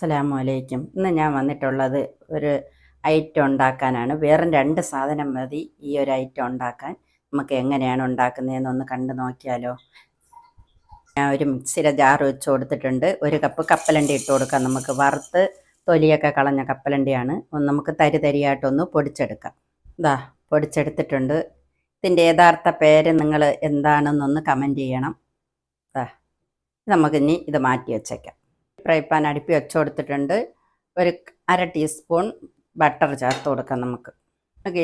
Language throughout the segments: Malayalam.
അസ്സലാമു അലൈക്കും ഇന്ന് ഞാൻ വന്നിട്ടുള്ളത് ഒരു ഐറ്റം ഉണ്ടാക്കാനാണ്. വേറെ രണ്ട് സാധനം മതി ഈ ഒരു ഐറ്റം ഉണ്ടാക്കാൻ. നമുക്ക് എങ്ങനെയാണ് ഉണ്ടാക്കുന്നതെന്നൊന്ന് കണ്ടു നോക്കിയാലോ. ഞാൻ ഒരു മിക്സിയുടെ ജാർ വെച്ച് കൊടുത്തിട്ടുണ്ട്. ഒരു കപ്പ് കപ്പലണ്ടി ഇട്ട് കൊടുക്കാം. നമുക്ക് വറുത്ത് തൊലിയൊക്കെ കളഞ്ഞ കപ്പലണ്ടിയാണ്. ഒന്ന് നമുക്ക് തരി തരിയായിട്ടൊന്ന് പൊടിച്ചെടുക്കാം. ഇതാ പൊടിച്ചെടുത്തിട്ടുണ്ട്. ഇതിന്റെ യഥാർത്ഥ പേര് നിങ്ങൾ എന്താണെന്നൊന്ന് കമന്റ് ചെയ്യണം. നമുക്കിനി ഇത് മാറ്റി വെച്ചേക്കാം. ഫ്രൈ പാൻ അടുപ്പി വെച്ച് കൊടുത്തിട്ടുണ്ട് ഒരു അര ടീസ്പൂൺ ബട്ടർ ചേർത്ത് കൊടുക്കാം നമുക്ക്.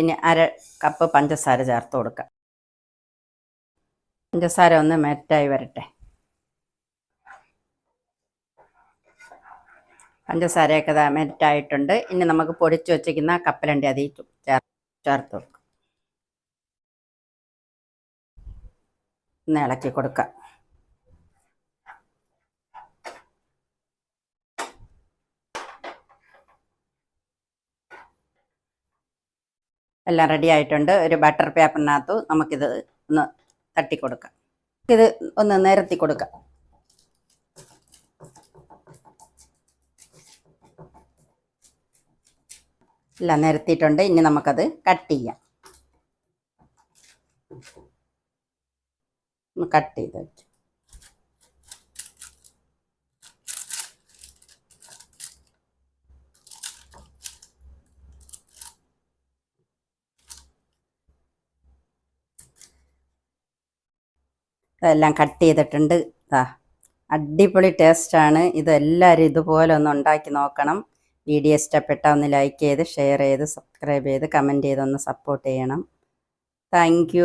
ഇനി അര കപ്പ് പഞ്ചസാര ചേർത്ത് കൊടുക്കാം. പഞ്ചസാര ഒന്ന് മെറ്റായി വരട്ടെ. പഞ്ചസാരയൊക്കെ മെറ്റായിട്ടുണ്ട് ഇനി നമുക്ക് പൊടിച്ചു വച്ചിരിക്കുന്ന കപ്പലണ്ടി അതിൽ ചേർ ചേർത്ത് കൊടുക്കാം. ഒന്ന് ഇളക്കി കൊടുക്കാം. എല്ലാം റെഡി ആയിട്ടുണ്ട്. ഒരു ബട്ടർ പേപ്പറിനകത്ത് നമുക്കിത് ഒന്ന് തട്ടി കൊടുക്കാം. ഇത് ഒന്ന് നിരത്തി കൊടുക്കാം. എല്ലാം നിരത്തിയിട്ടുണ്ട്. ഇനി നമുക്കത് കട്ട് ചെയ്യാം. കട്ട് ചെയ്ത് വെച്ചു. ഇതെല്ലാം കട്ട് ചെയ്തിട്ടുണ്ട്. ഇതാ അടിപൊളി ടേസ്റ്റാണ് ഇതെല്ലാവരും ഇതുപോലെ ഒന്ന് ഉണ്ടാക്കി നോക്കണം. വീഡിയോ ഇഷ്ടപ്പെട്ട ഒന്ന് ലൈക്ക് ചെയ്ത് ഷെയർ ചെയ്ത് സബ്സ്ക്രൈബ് ചെയ്ത് കമന്റ് ചെയ്ത് ഒന്ന് സപ്പോർട്ട് ചെയ്യണം. താങ്ക്